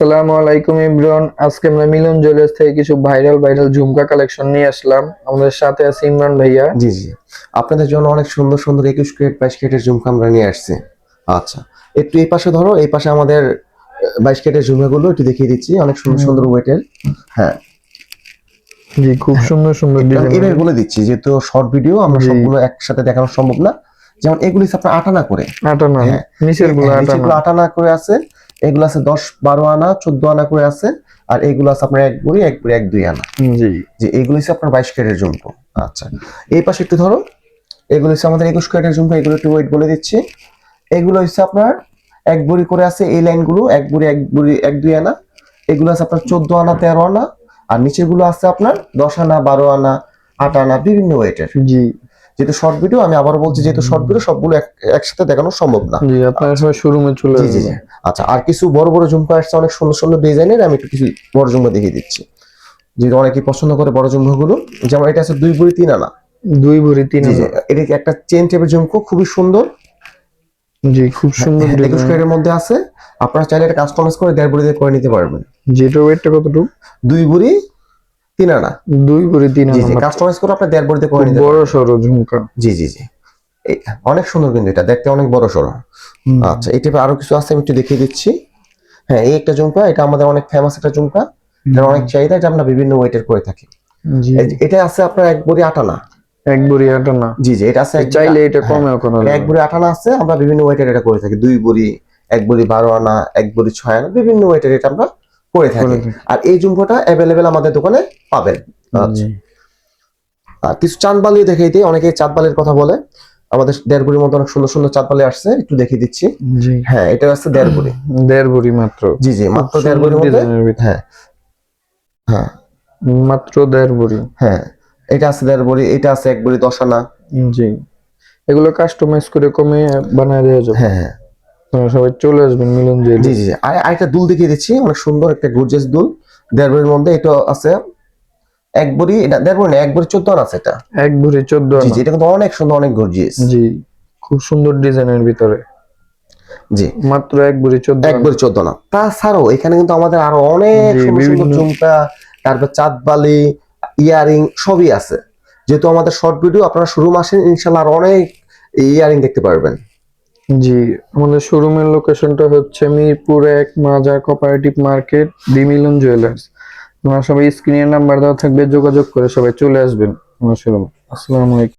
আসসালামু আলাইকুম ইমরান। আজকে আমরা মিলন জুয়েলার্স থেকে কিছু ভাইরাল ভাইরাল ঝুমকা কালেকশন নিয়ে আসলাম। আমাদের সাথে আছে ইমরান ভাইয়া। জি জি। আপনাদের জন্য অনেক সুন্দর সুন্দর একুশ বাইশ ঝুমকা আমরা নিয়ে আসছি। আচ্ছা। একটু এই পাশে ধরো এই পাশে আমাদের বাইশ ঝুমকাগুলো একটু দেখিয়ে দিচ্ছি। অনেক সুন্দর সুন্দর ওয়েটের হ্যাঁ। জি খুব সুন্দর সুন্দর এবার বলে দিচ্ছি যেহেতু শর্ট ভিডিও আমরা। সবগুলো একসাথে দেখানো সম্ভব না। যেমন এগুলি আপনার আটানা করে। আটানা। হ্যাঁ। নিচেরগুলো হ্যাঁ, আটানা করে আছে। এগুলো আছে দশ বারো আনা চোদ্দ আনা করে আছে আর এগুলো আছে আপনার এক বুড়ি এক বুড়ি এক দুই আনা। জি। যে এগুলো হচ্ছে আপনার বাইশ ক্যারেটের ঝুমকো আচ্ছা এই পাশে একটু ধরো এগুলো হচ্ছে আমাদের একুশ ক্যারেটের ঝুমকো এগুলো একটু ওয়েট বলে দিচ্ছি। এগুলো হচ্ছে আপনার এক বুড়ি করে আছে এই লাইনগুলো এক বুড়ি এক বুড়ি এক দুই আনা। এগুলো আছে আপনার চোদ্দ আনা তেরো আনা আর নিচেরগুলো আছে আপনার দশ আনা বারো আনা আট আনা বিভিন্ন ওয়েটের জি। যেহেতু শর্ট ভিডিও আমি আবার বলছি যেহেতু শর্ট ভিডিও সবগুলো এক- একসাথে দেখানো সম্ভব না। জি আপনারা সবাই শোরুমে চলে জি জি আচ্ছা আর কিছু বড় বড় ঝুমকা আসছে অনেক সুন্দর সুন্দর ডিজাইনের আমি একটু কিছু বড় ঝুমকা দেখিয়ে দিচ্ছি। যেহেতু অনেকেই পছন্দ করে বড় ঝুমকাগুলো যেমন এটা আছে দুই বুড়ি তিন আনা। দুই ভরি তিন আনা। এটা একটা চেন টেপের ঝুমকো খুবই সুন্দর। জি খুব সুন্দর একুশ ক্যারেটের মধ্যে আছে। আপনারা চাইলে এটা কাস্টমাইজ করে দেড় বুড়ি দিয়ে করে নিতে পারবেন। যেটা ওয়েটটা কতটুকু? দুই বুড়ি তিন আনা। দুই ভরি তিন আনা জি। কাস্টমাইজ করে আপনি দেড় বুড়ি দিয়ে করে নিতে বড় সড়ো ঝুমকা। জি জি জি। অনেক সুন্দর কিন্তু এটা দেখতে অনেক বড় হুম। আচ্ছা এই টাইপের আরও কিছু আছে আমি একটু দেখিয়ে দিচ্ছি। হ্যাঁ এই একটা ঝুমকা এটা আমাদের অনেক ফেমাস একটা ঝুমকা। এটার অনেক চাহিদা এটা আমরা বিভিন্ন ওয়েটের করে থাকি। এটা আছে আপনার এক বুড়ি আটানা এক ভরি আটানা জি জি এটা আছে চাইলে এটা হ্যাঁ, কমেও করা এক। বুড়ি আটানা আছে আমরা বিভিন্ন ওয়েটের এটা করে থাকি। দুই বুড়ি এক বুড়ি বারো আনা এক বুড়ি ছয় আনা বিভিন্ন ওয়েটের এটা আমরা করে থাকি। আর এই ঝুমকোটা অ্যাভেলেবেল আমাদের দোকানে পাবেন। আচ্ছা। আর কিছু চাঁদবালি দেখিয়ে দিই। অনেকে চাঁদবালির কথা বলে। আমাদের দেড় বুড়ির মতো অনেক সুন্দর সুন্দর চাঁদবালি আসছে একটু দেখিয়ে দিচ্ছি। হ্যাঁ এটা আছে দেড় বুড়ি দেড় ভরি মাত্র। জি জি মাত্র খুব দেড় সুন্দর বুড়ির মধ্যে হ্যাঁ। হ্যাঁ। মাত্র দেড় ভরি হ্যাঁ এটা আছে দেড় বুড়ি এটা আছে এক বুড়ি দশ আনা। জি। এগুলো কাস্টমাইজ করে কমে বানায় দেওয়া যাবে। হ্যাঁ হ্যাঁ। সবাই চলে আসবেন মিলন জুয়েলার্স। জি জি আর আরেকটা দুল দেখিয়ে দিচ্ছি। অনেক সুন্দর একটা গর্জিয়াস দুল। দেড় বড়ির মধ্যে এটা আছে। এক বড়ি এটা দেড় না এক বড়ি চোদ্দ আছে এটা। এক ভরি চোদ্দ জি এটা কিন্তু অনেক সুন্দর অনেক গর্জিয়াস জি খুব সুন্দর ডিজাইনের ভিতরে। জি। মাত্র এক ভরি চোদ্দ এক বড়ি চোদ্দ আনা। তাছাড়াও এখানে কিন্তু আমাদের আরও অনেক সুন্দর ঝুমকা তারপর চাঁদবালি ইয়ারিং সবই আছে। যেহেতু আমাদের শর্ট ভিডিও আপনারা শুরু মাসে ইনশাল্লাহ আরও অনেক ইয়ারিং দেখতে পারবেন। জি, আমাদের শোরুমের লোকেশনটা হচ্ছে মিরপুর এক মাজার কোপারেটিভ মার্কেট দিমিলন জুয়েলার্স তোমার সবাই স্ক্রিনের নাম্বার দেওয়া থাকবে, যোগাযোগ করে সবাই চলে আসবেন আমার শোরুম আসসালামু আলাইকুম।